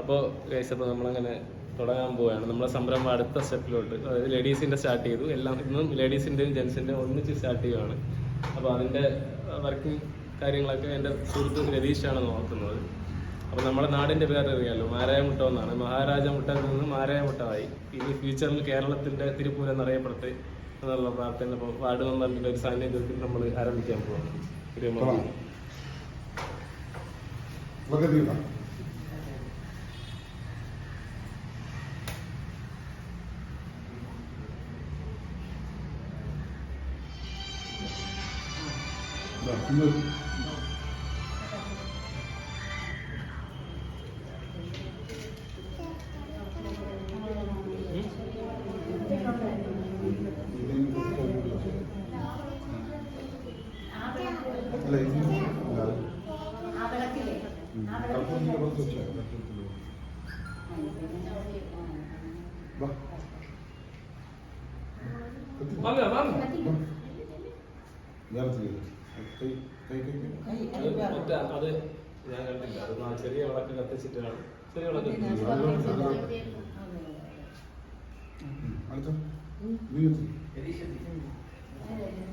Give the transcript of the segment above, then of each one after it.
അപ്പോൾ ഗൈസ് അപ്പോൾ നമ്മളങ്ങനെ തുടങ്ങാൻ പോവുകയാണ്. നമ്മളെ സംരംഭം അടുത്ത സ്റ്റെപ്പിലോട്ട് അതായത് ലേഡീസിന്റെ സ്റ്റാർട്ട് ചെയ്തു. എല്ലാം ഇന്നും ലേഡീസിന്റെയും ജെൻസിന്റെയും ഒന്നിച്ച് സ്റ്റാർട്ട് ചെയ്യുകയാണ് അപ്പോൾ അതിന്റെ വർക്കിംഗ് കാര്യങ്ങളൊക്കെ എന്റെ സുഹൃത്ത് രതീഷാണ് നോക്കുന്നത്. അപ്പോൾ നമ്മുടെ നാടിന്റെ പേര് അറിയാമല്ലോ മാരായ മുട്ട എന്നാണ്. മഹാരാജ മുട്ടയിൽ നിന്ന് മാരായ മുട്ടമായി ഇനി ഫ്യൂച്ചറിൽ കേരളത്തിന്റെ തിരുപ്പൂരം എന്നറിയപ്പെടട്ടെ എന്നുള്ള പ്രാർത്ഥന അപ്പോൾ വാർഡ് മെമ്പറിന്റെ ഒരു സാന്നിധ്യത്തിൽ നമ്മൾ ആരംഭിക്കാൻ പോകുന്നു đoàn trung ương Vamos, vamos. Ya lo അത് ഞാൻ കണ്ടില്ല അത് ചെറിയ വിളക്ക് കത്തിച്ചിട്ടാണ് ചെറിയ വിളക്ക് നീ എത്തി.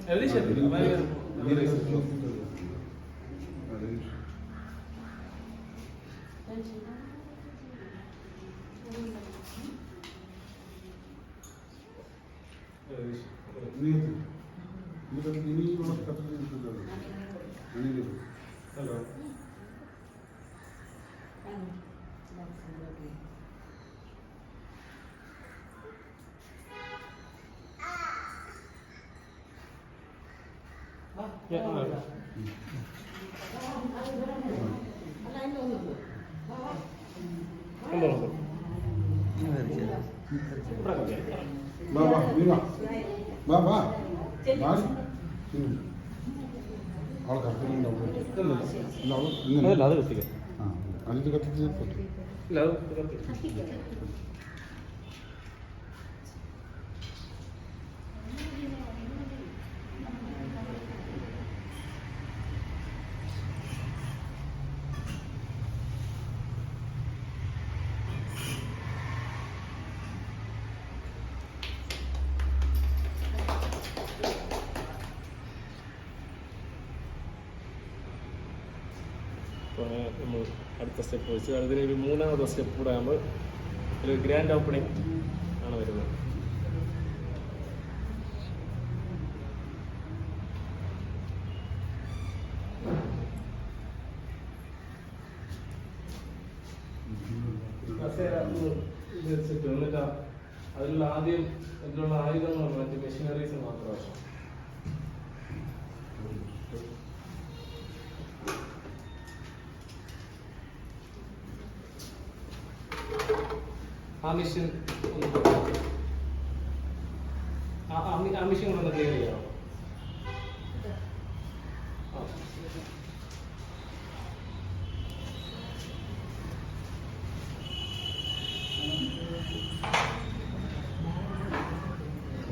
രതീഷ് എത്തി. ഹലോ. ഞാൻ ആ. ഉണ്ടോ, ഉണ്ടോ. ഇവിടെ അല്ല നീ വാ വാ വാ വാടി. അപ്പോൾ നമ്മൾ അടുത്ത സ്റ്റെപ്പ് വെച്ച് അതിന് ഒരു മൂന്നാമത്തെ സ്റ്റെപ്പ് കൂടെ ആകുമ്പോൾ ഒരു ഗ്രാൻഡ് ഓപ്പണിംഗ് ആണ് വരുന്നത്. അതിലുള്ള ആദ്യം അതിലുള്ള ആയുധങ്ങൾ മറ്റ് machineries ആ മെഷീൻ ഒന്ന് തുറക്ക്. ആ ആ മി- ആ മെഷീൻ കൊണ്ടൊന്ന് ക്ലിയർ ചെയ്യാമോ ആ.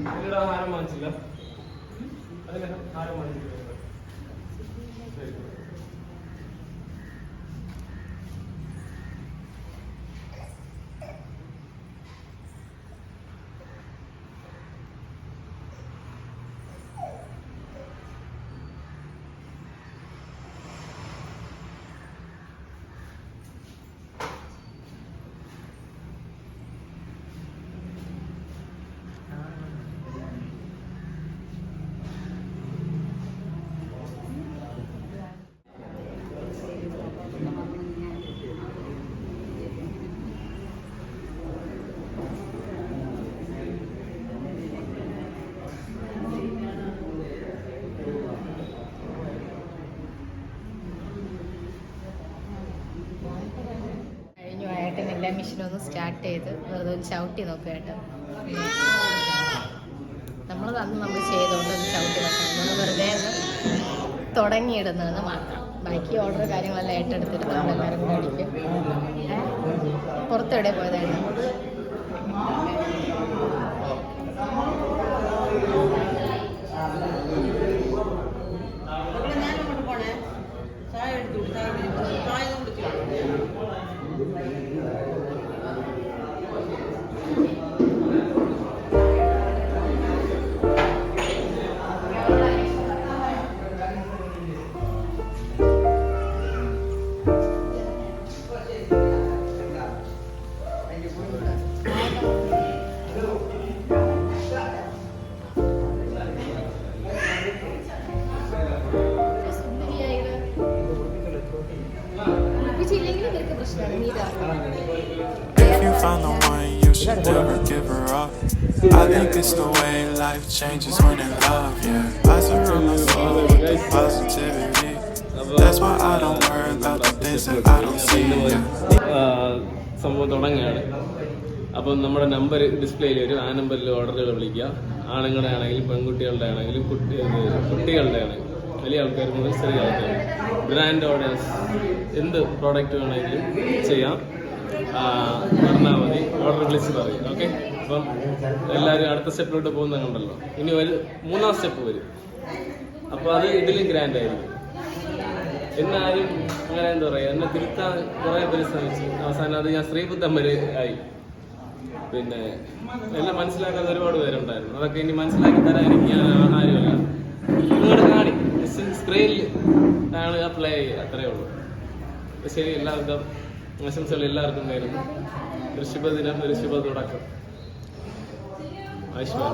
ഇതിലൂടെ ഹാരം വാങ്ങിച്ചില്ല അതിന് ഹാരം വാങ്ങിച്ചില്ല ഏട്ടൻ മിഷീൻ ഒന്ന് സ്റ്റാർട്ട് ചെയ്ത് വെറുതെ ഒന്ന് ചവിട്ടി നോക്കുക കേട്ടോ. നമ്മൾ അന്ന് നമ്മൾ ചെയ്തുകൊണ്ട് ഒന്ന് ചവിട്ടി നോക്കണം നമ്മൾ വെറുതെ ഒന്ന് തുടങ്ങിയിടുന്നതെന്ന് മാത്രം. ബാക്കി ഓർഡർ കാര്യങ്ങളെല്ലാം ഏറ്റെടുത്തിട്ട് നമ്മളെല്ലാവരും കൂടെ അടിക്കും? പുറത്തെവിടെ പോയതായിരുന്നു? If you find the one, you should never give her up. I think it's the way life changes when in love, yeah. I surround myself with positivity. That's why I don't worry about the things that I don't see. സംഭവം തുടങ്ങുകയാണ് അപ്പം നമ്മുടെ number ഡിസ്പ്ലേയിൽ വരും ആ നമ്പറിൽ ഓർഡറുകൾ വിളിക്കുക ആണുങ്ങളുടെ ആണെങ്കിലും പെൺകുട്ടികളുടെ ആണെങ്കിലും കുട്ടി കുട്ടികളുടെ ആണെങ്കിലും വലിയ ആൾക്കാർ മുതൽ ചെറിയ ആൾക്കാർ ബ്രാൻഡ് ഓർഡേഴ്സ് എന്ത് പ്രോഡക്റ്റ് വേണമെങ്കിലും ചെയ്യാം. പറഞ്ഞാൽ മതി. ഓർഡർ വിളിച്ച് പറയും. ഓക്കെ അപ്പം എല്ലാവരും അടുത്ത സ്റ്റെപ്പിലോട്ട് പോകുന്ന കണ്ടല്ലോ ഇനി ഒരു മൂന്നാം സ്റ്റെപ്പ് വരും. അപ്പോൾ അത് ഇതിലും ഗ്രാൻഡ് ആയിരിക്കും. എന്നാരും അങ്ങനെ എന്താ പറയുക എന്നെ തിരുത്താൻ കുറേ പേര് ശ്രമിച്ചു. അവസാനം അത് ഞാൻ ശ്രീബുദ്ധം വരെ ആയി. പിന്നെ എല്ലാം മനസ്സിലാക്കാത്ത ഒരുപാട് പേരുണ്ടായിരുന്നു. അതൊക്കെ ഇനി മനസ്സിലാക്കി തരാൻ എനിക്ക് ഞാൻ ആരുമല്ല. നിങ്ങളുടെ കാണി സ്ക്രീനിൽ ആണ് അപ്ലൈ ചെയ്യുക അത്രയേ ഉള്ളൂ. ശരി എല്ലാവർക്കും ആശംസകൾ എല്ലാവർക്കും നേരുന്നു ഋഷിഭ ദിനം ഋഷിഭ തുടക്കം ആയുഷ്മാൻ.